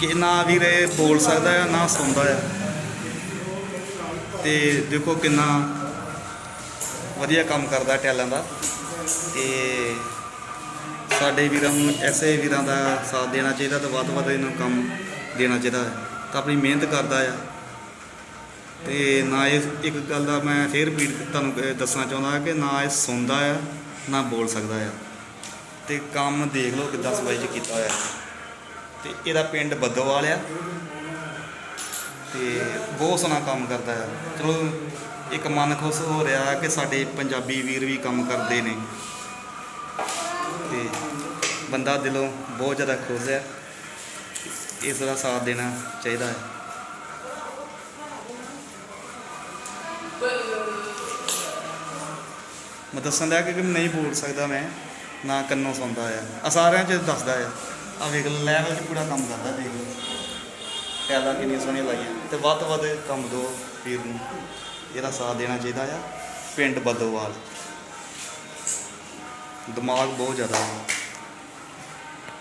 ਕਿ ਨਾ ਵੀਰ ਇਹ ਬੋਲ ਸਕਦਾ ਆ, ਨਾ ਸੁਣਦਾ ਆ। ਤੇ ਦੇਖੋ ਕਿੰਨਾ ਵਧੀਆ ਕੰਮ ਕਰਦਾ ਟੈਲਾਂ ਦਾ। ਤੇ ਸਾਡੇ ਵੀਰਾਂ ਨੂੰ ਐਸੇ ਵੀਰਾਂ ਦਾ ਸਾਥ ਦੇਣਾ ਚਾਹੀਦਾ ਤੇ ਵੱਧ ਤੋਂ ਵੱਧ ਇਹਨੂੰ ਕੰਮ ਦੇਣਾ ਚਾਹੀਦਾ ਤਾਂ ਆਪਣੀ ਮਿਹਨਤ ਕਰਦਾ ਆ। ਤੇ ਨਾ ਇਹ ਇੱਕ ਗੱਲ ਦਾ ਮੈਂ ਫੇਰ ਰਿਪੀਟ ਤੁਹਾਨੂੰ ਦੱਸਣਾ ਚਾਹੁੰਦਾ ਕਿ ਨਾ ਇਹ ਸੁਣਦਾ ਆ, ਨਾ ਬੋਲ ਸਕਦਾ ਆ। ਤੇ ਕੰਮ ਦੇਖ ਲਓ ਕਿੱਦਾਂ ਸਫ਼ਾਈ ਚ ਕੀਤਾ ਹੋਇਆ। ਤੇ ਇਹਦਾ ਪਿੰਡ ਬੱਦੋਵਾਲ ਆ ਤੇ ਬਹੁਤ ਸੋਹਣਾ ਕੰਮ ਕਰਦਾ ਆ ਚਲੋ, ਇੱਕ ਮਨ ਖੁਸ਼ ਹੋ ਰਿਹਾ ਕਿ ਸਾਡੇ ਪੰਜਾਬੀ ਵੀਰ ਵੀ ਕੰਮ ਕਰਦੇ ਨੇ। ਤੇ ਬੰਦਾ ਦਿਲੋਂ ਬਹੁਤ ਜ਼ਿਆਦਾ ਖੁਸ਼ ਹੈ। ਇਸ ਦਾ ਸਾਥ ਦੇਣਾ ਚਾਹੀਦਾ ਹੈ। ਮੈਂ ਦੱਸਣ ਦਿਆ ਕਿ ਨਹੀਂ ਬੋਲ ਸਕਦਾ ਮੈਂ, ਨਾ ਕੰਨੋਂ ਸੁਣਦਾ ਆ। ਆ ਸਾਰਿਆਂ 'ਚ ਦੱਸਦਾ ਆ। ਆ ਵੇਖ ਲੈਵਲ 'ਚ ਪੂਰਾ ਕੰਮ ਕਰਦਾ, ਦੇਖ ਲਓ। ਟੈਲਾਂ ਕਿੰਨੀਆਂ ਸੋਹਣੀਆਂ ਲਾਈਆਂ। ਤੇ ਵੱਧ ਤੋਂ ਵੱਧ ਕੰਮ ਦੋ ਵੀਰ ਨੂੰ। ਇਹਦਾ ਸਾਥ ਦੇਣਾ ਚਾਹੀਦਾ ਆ। ਪਿੰਡ ਬੱਦੋਵਾਲ ਦਿਮਾਗ ਬਹੁਤ ਜ਼ਿਆਦਾ ਹੈ